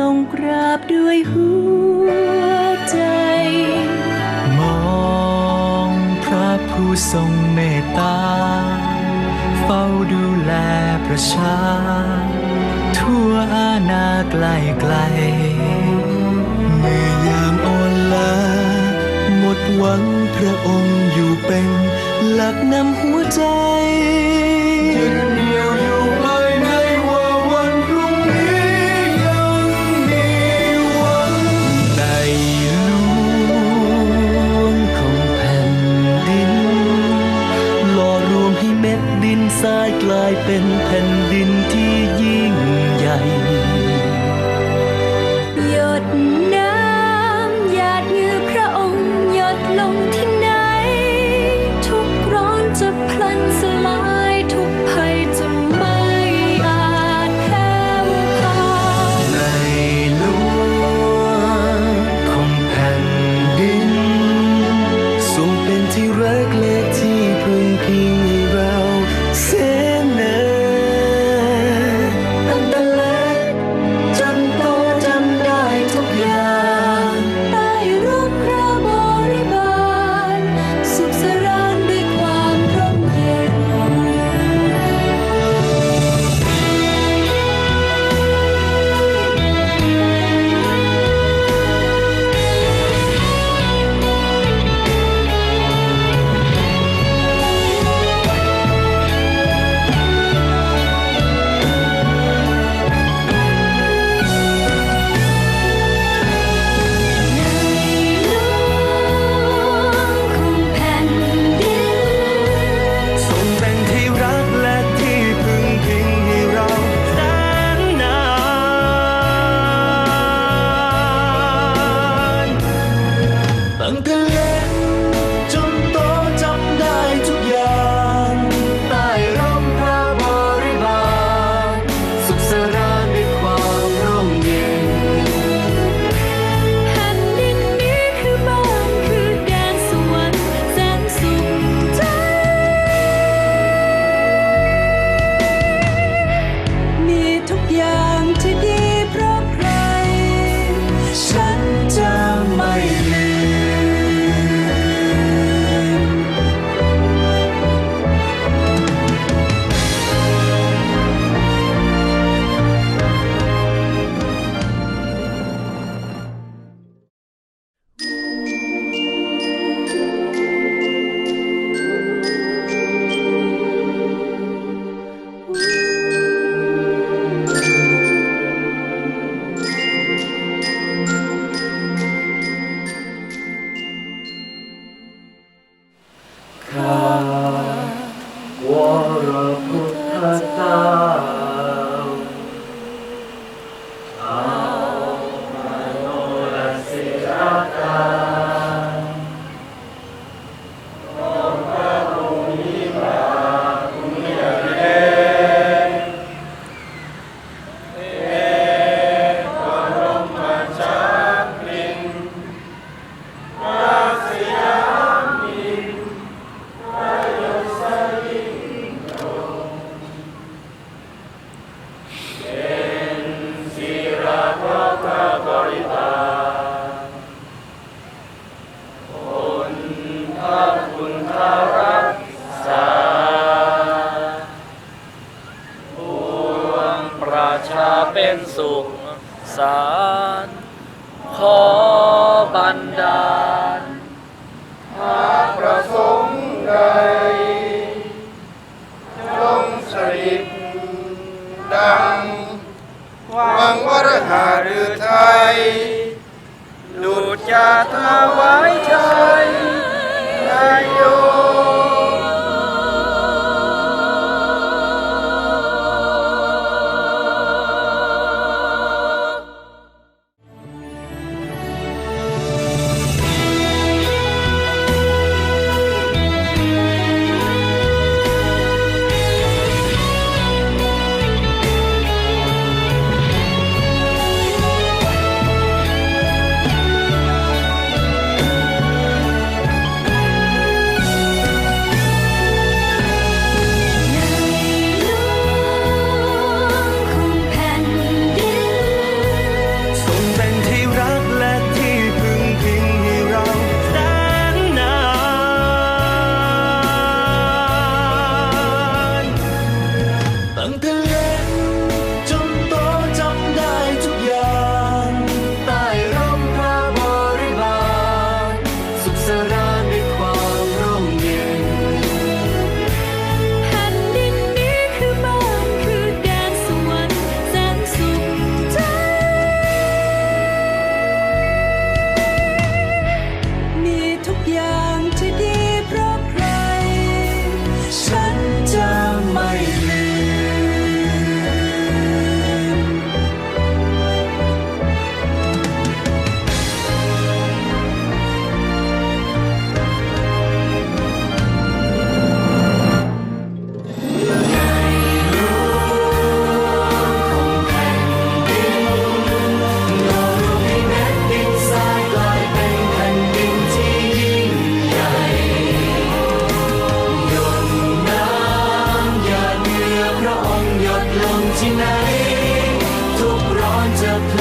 ลงกราบด้วยหัวใจ มองพระผู้ทรงเมตตา เฝ้าดูแลประชา ทั่วอาณาไกลไกล เมื่อยามอ่อนล้าหมดหวังพระองค์อยู่เป็น หลักนำหัวใจยืนเดียวอยู่ 아. สุขสารขอบันดาลหากประสงค์ใดจงสริบดังวังวรหาหรือไทย ดูดจาทาไว้ใจนายโย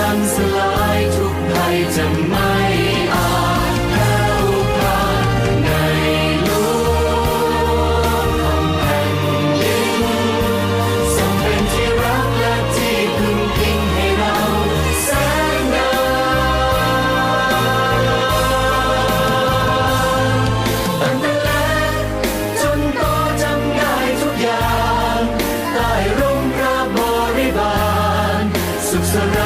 างสลายทุกภัยจะไม่อาจแพ้วพาในหลวของแผ่นดินทรงเป็นที่รักและที่พึ่งพิงให้เราแสนนานตั้งแต่เล็กจนโตจำได้ทุกอย่างใต้ร่มพระบริบาลสุขสร